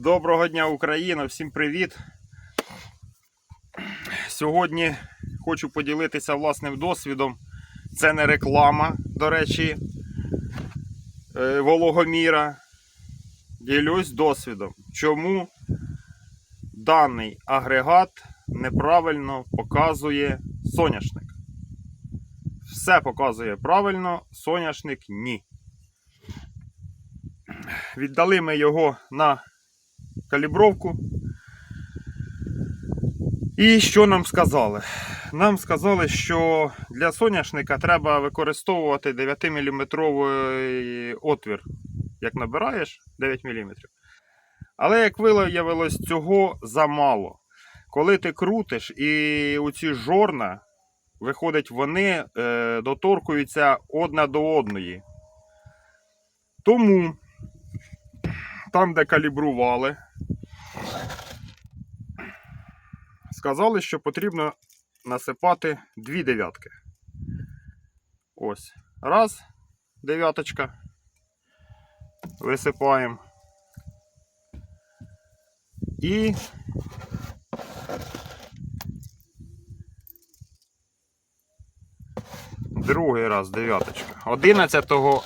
Доброго дня, Україна! Всім привіт! Сьогодні хочу поділитися власним досвідом. Це не реклама, до речі, е, вологоміра. Ділюсь досвідом. Чому даний агрегат неправильно показує соняшник? Все показує правильно, соняшник ні. Віддали ми його на калібровку. І що нам сказали? Нам сказали, що для соняшника треба використовувати 9-мм отвір. Як набираєш 9 мм. Але як виявилось, цього замало. Коли ти крутиш і у ці жорна, виходить, вони е, доторкуються одна до одної. Тому там, де калібрували, сказали, що потрібно насипати дві дев'ятки. Ось. Раз, дев'яточка. Висипаємо. І другий раз дев'яточка. Одинадцятого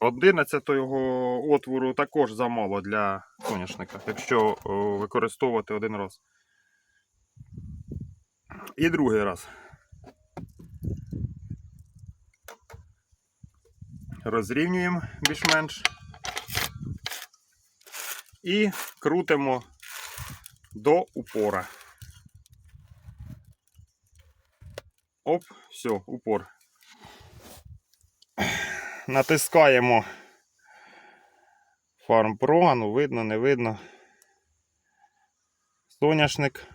11-го отвору також замало для соняшника, якщо о, використовувати один раз. І другий раз. Розрівнюємо більш-менш. І крутимо до упора. Оп, все, упор натискаємо Farm Pro, ну видно, не видно. Соняшник.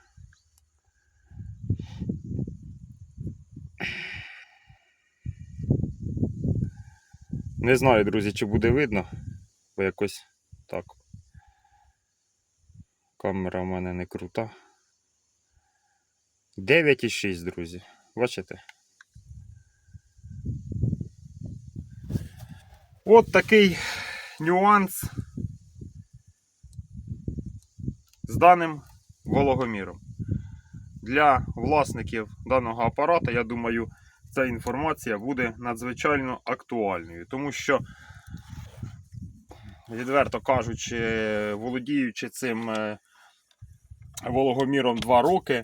Не знаю, друзі, чи буде видно, бо якось так. Камера в мене не крута. 9,6, друзі. Бачите? От такий нюанс з даним вологоміром. Для власників даного апарата, я думаю, ця інформація буде надзвичайно актуальною, тому що, відверто кажучи, володіючи цим е, вологоміром 2 роки,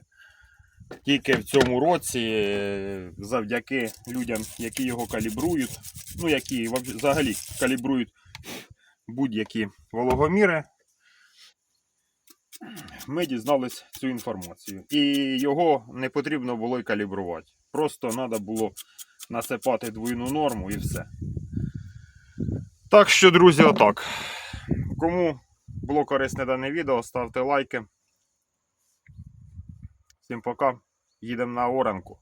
тільки в цьому році, е, завдяки людям, які його калібрують, ну, які взагалі калібрують будь-які вологоміри, ми дізнались цю інформацію. І його не потрібно було й калібрувати. Просто треба було насипати двійну норму і все. Так що, друзі, отак. Кому було корисне дане відео, ставте лайки. Всім пока. Їдемо на оранку.